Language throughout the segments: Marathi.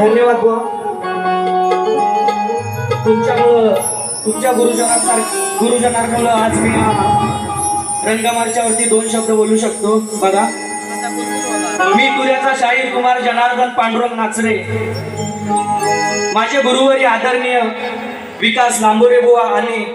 धन्यवाद बुवा. तुमच्यामुळं तुमच्या गुरुजना गुरुजनांमुळं आज मी या दोन शब्द बोलू शकतो. बघा. मी तुऱ्याचा शाहीर कुमार जनार्दन पांडुरंग नाचरे. माझे गुरुवरी आदरणीय विकास लांबोरे बुवा आणि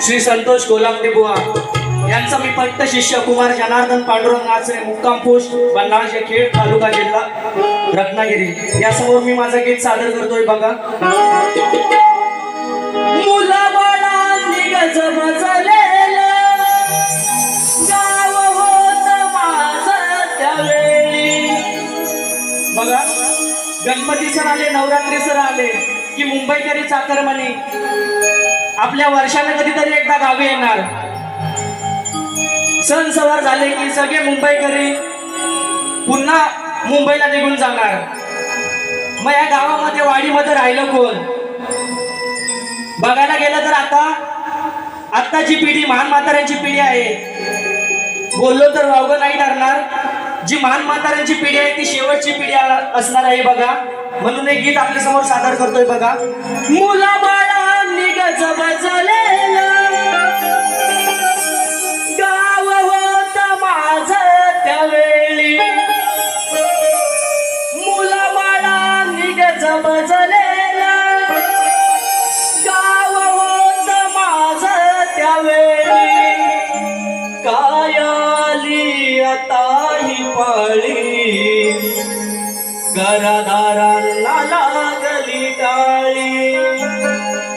श्री संतोष कोलापटे बुवा. यांचा मी पट्ट शिष्य कुमार जनार्दन पांडुरंग नाचरे मुक्काम पोस्ट बन्नाळचे खेड तालुका जिल्हा रत्नागिरी. यासमोर मी माझं गीत सादर करतोय बघा. मुलाबाळांनी बघा गणपती सण आले नवरात्री सण आले की मुंबईकरी चाकरमानी. आपल्या वर्षाला कधीतरी एकदा गावी येणार. सण सवार झाले की सगळे मुंबईकरी पुन्हा मुंबईला निघून जाणार. मग या गावामध्ये वाडीमध्ये राहिलं कोण? बघायला गेलं तर आता आत्ताची पिढी महान म्हाताऱ्यांची पिढी आहे. बोललो तर वावगं नाही ठरणार. जी महान म्हाताऱ्यांची पिढी आहे ती शेवटची पिढी असणार आहे बघा. म्हणून एक गीत आपल्यासमोर सादर करतोय बघा. मुला बाळा निगज गाव ಕರದಾರಲ್ಲಲಾಗಲಿ ಗಾಳಿ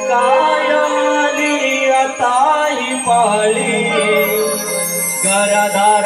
ಕಾಯಾಲಿಯ ತಾಯಿ ಪಾಳಿ. ಕರದಾರ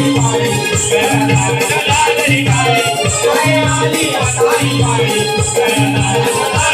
I'm Thank you.